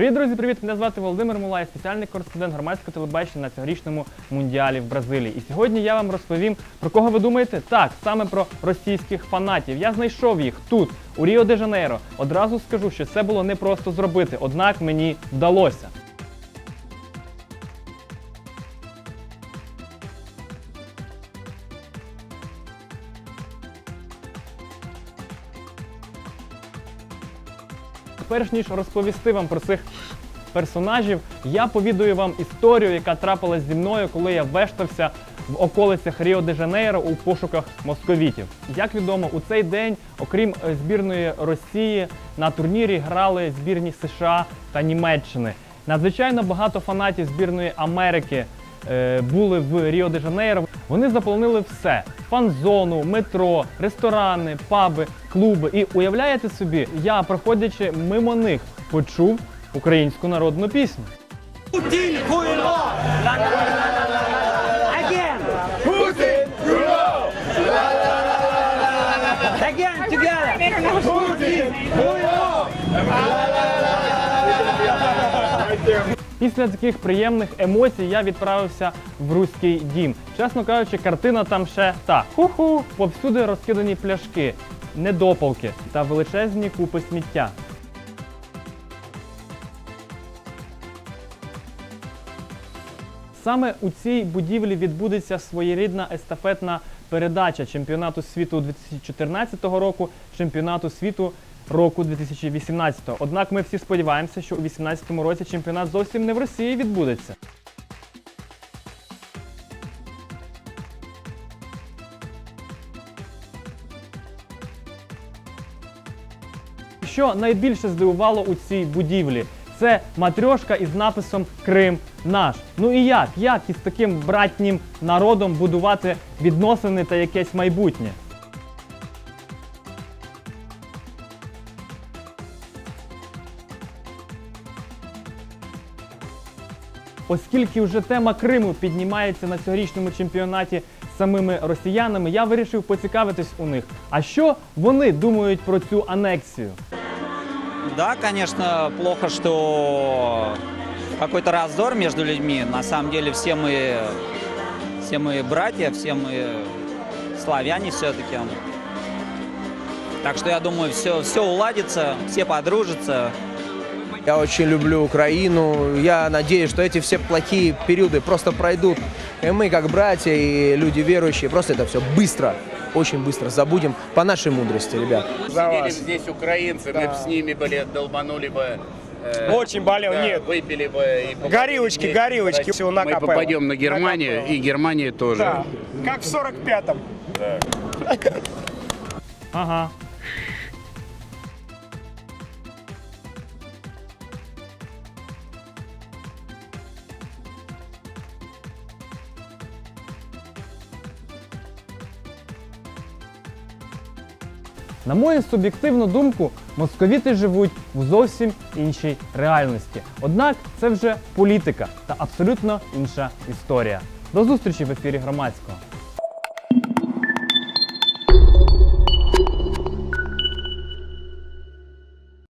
Привіт, друзі! Привіт! Мене звати Володимир Мулай, спеціальний кореспондент громадського телебачення на цьогорічному мундіалі в Бразилії. І сьогодні я вам розповім про кого ви думаєте? Так, саме про російських фанатів. Я знайшов їх тут, у Ріо де Жанейро. Одразу скажу, що це було непросто зробити, однак мені вдалося. Перш ніж розповісти вам про цих персонажів, я повідаю вам історію, яка трапилась зі мною, коли я вештався в околицях Ріо де Жанейро у пошуках московітів. Як відомо, у цей день, окрім е, збірної Росії, на турнірі грали збірні США та Німеччини. Надзвичайно багато фанатів збірної Америки були в Ріо де Жанейро. Вони заполонили все: фан-зону, метро, ресторани, паби, клуби. І уявляєте собі, я, проходячи мимо них, почув українську народну пісню. Путин хуйло! Again! Again, together! Путин хуйло! Після таких приємних емоцій я відправився в руський дім. Чесно кажучи, картина там ще та ху-ху, повсюди розкидані пляшки, недопалки та величезні купи сміття. Саме у цій будівлі відбудеться своєрідна естафетна передача чемпіонату світу 2014 року, чемпіонату світу року 2018. Однак ми всі сподіваємося, що у 2018 році чемпіонат зовсім не в Росії відбудеться. Що найбільше здивувало у цій будівлі? Це матрьошка із написом Крим наш. Ну і як? Як із таким братнім народом будувати відносини та якесь майбутнє? Оскільки вже тема Криму піднімається на цьогорічному чемпіонаті самими росіянами, я вирішив поцікавитись у них. А що вони думають про цю анексію? Да, конечно, плохо, что какой-то раздор между людьми. На самом деле все мы, все мы братья, все мы славяне все-таки. Так что я думаю, все, все уладится, все подружатся. Я очень люблю Украину. Я надеюсь, что эти все плохие периоды просто пройдут. И мы, как братья и люди верующие, просто это все быстро, очень быстро забудем по нашей мудрости, ребят. Сидели бы здесь украинцы, мы бы с ними были, долбанули бы. э, Очень болел, да, нет. Выпили бы. И Горилочки, вместе. горилочки, всего Мы накапало. попадем на Германию, Накапало. и Германия тоже. Да, как в 45-м. Ага. На мою суб'єктивну думку, московіти живуть в зовсім іншій реальності. Однак це вже політика та абсолютно інша історія. До зустрічі в ефірі громадського.